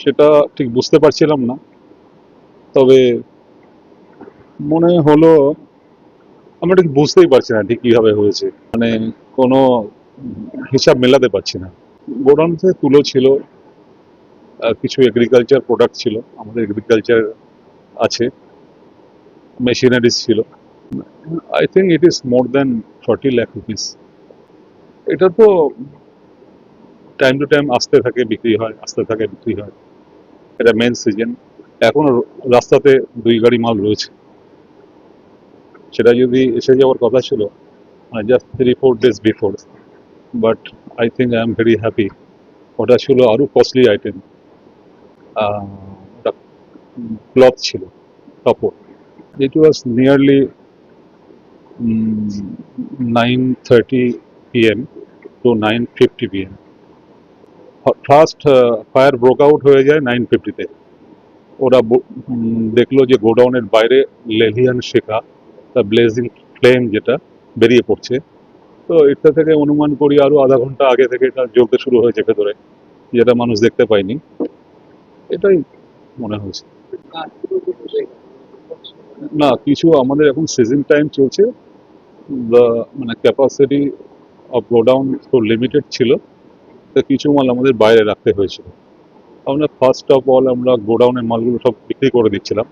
সেটা ঠিক বুঝতে পারছিলাম না। তবে মনে হলো, আমরা ঠিক বুঝতেই পারছি না ঠিক কীভাবে হয়েছে। মানে কোনো হিসাব মেলাতে পারছি না। গোডাউন থেকে তুলো ছিল কিছু এগ্রিকালচার প্রোডাক্ট ছিল, আমাদের এগ্রিকালচার আছে মেশিনারিজ ছিল। I think it is more than forty lakh rupees এটা তো টাইম টু টাইম আসতে থাকে, বিক্রি হয়, আসতে থাকে, বিক্রি হয়। এটা মেন সিজন এখনও রাস্তাতে দুই গাড়ি মাল রয়েছে। সেটা যদি এসে যাওয়ার কথা ছিল just three four days before but I think I am very happy ওটা ছিল আরও কস্টলি আইটেম ওটা ক্লথ ছিল কাপড় it was nearly nine thirty PM to nine fifty PM first fire broke out হয়ে যায় নাইন ফিফটিতে ওরা দেখল যে গোডাউনের বাইরে লেলিয়ান শেখা, তা ব্লেজিং ফ্লেম যেটা বেরিয়ে পড়ছে। তো এটা থেকে অনুমান করি আরও আধা ঘণ্টা আগে থেকে এটা জ্বলতে শুরু হয়েছে ভেতরে, যেটা মানুষ দেখতে পায়নি। এটাই মনে হয়েছে। না, কিছু আমাদের এখন সিজন টাইম চলছে। মানে ক্যাপাসিটি অফ গোডাউন তো লিমিটেড ছিল। তো কিছু মাল আমাদের বাইরে রাখতে হয়েছিল। আমরা ফার্স্ট অফ অল আমরা গোডাউনের মালগুলো সব বিক্রি করে দিচ্ছিলাম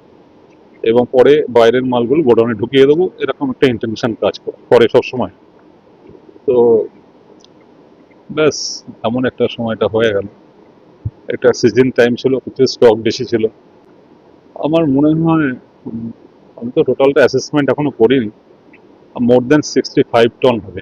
এবং পরে বাইরের মালগুলো গোডাউনে ঢুকিয়ে দেবো, এরকম একটা ইন্টেনশন কাজ করে সবসময়। তো ব্যাস, এমন একটা সময়টা হয়ে গেল। একটা সিজন টাইম ছিল কিছু স্টক বেশি ছিল। আমার মনে হয় আমি তো টোটালটা অ্যাসেসমেন্ট এখনও করিনি more than sixty five ton হবে।